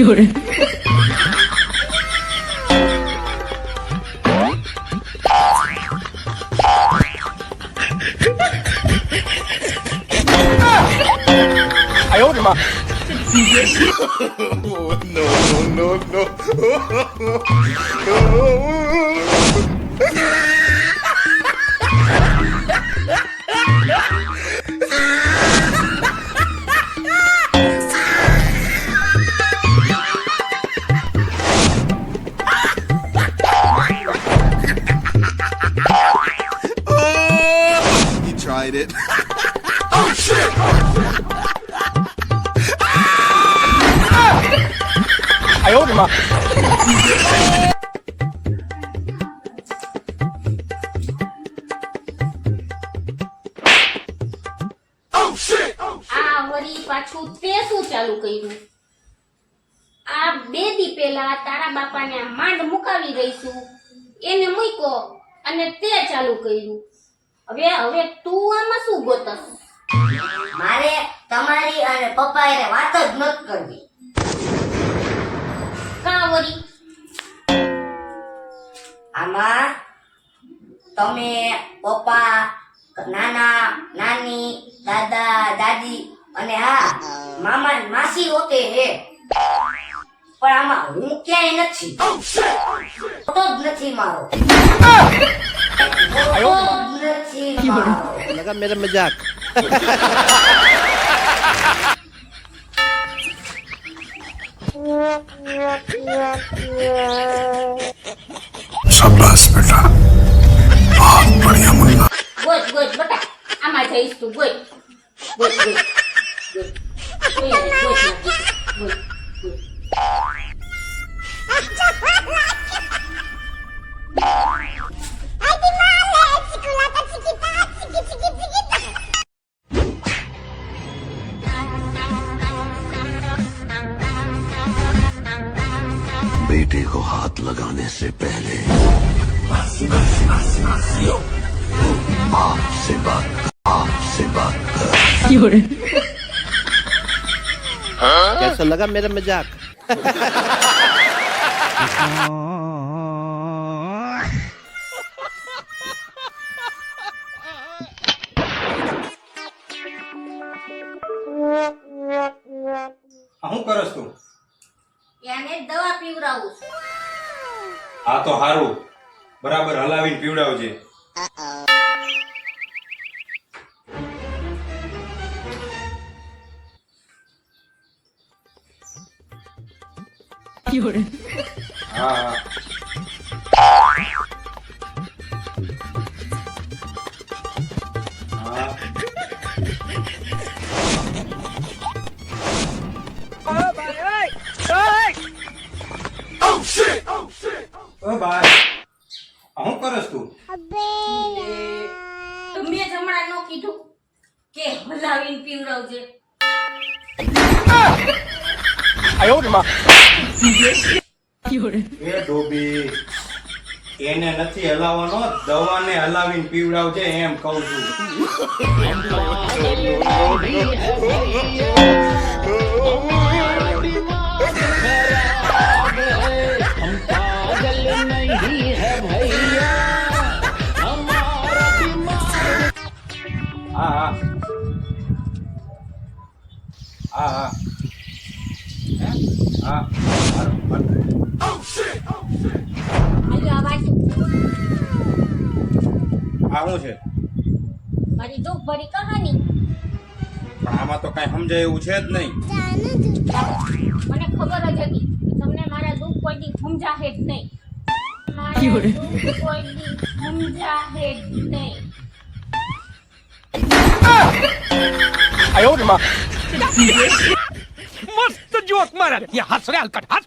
有人，哎呦我的妈！He light it. oh shit! I owed him up. પાછું તે શું ચાલુ કર્યું આ બે દી પેલા તારા બાપાને માંડ મુકાવી દઈશું એને મૂકો અને તે ચાલુ કર્યું હવે હવે તું આમાં શું ગોતસ? મારે તમારી અને પપ્પા એને વાત જ નથી કરવી. કા વળી? આમાં તમે પપ્પા, નાના, નાની, દાદા, દાદી અને હા મામા માસી હોતે હે. પણ આમાં હું ક્યાંય નથી. હોતો જ નથી મારો. लगा मेरा बेटा बहुत बढ़िया मुन्ना गोद गोद बेटा आमा जाइस तू गोद गोद गोद गोद गोद गोद बेटे को हाथ लगाने से पहले आपसे बात आपसे बात कर 有人， कैसा लगा मेरा मजाक આ શું કરસ તું એને દવા પીવડાવું છું. આ તો હારું. બરાબર હલાવીને પીવડાવજે. હા હા. હા. કરસ તું? તો જમણા નો કીધું કે હલાવીને પીવડાવજે. આયો એ ડોબી એને નથી હલાવવાનો દવાને હલાવીને પીવડાવજે એમ કહું છું. Oh, હા હા હે? હા હારું, હારું. હાલ્યો આ બાજુ આ શું છે મારી દુઃખ ભરી કહાની પણ આમાં તો કઈ સમજાય એવું છે જ નહીં મને ખબર જ હતી કે તમને મારા દુઃખ કોઈ દી સમજાશે જ નહીં મારા યોરે. દુઃખ કોઈ દી સમજાશે જ નહીં 哎呦我的妈！ मस्त जोक मारा. ये हंस रहे हलकट हंस.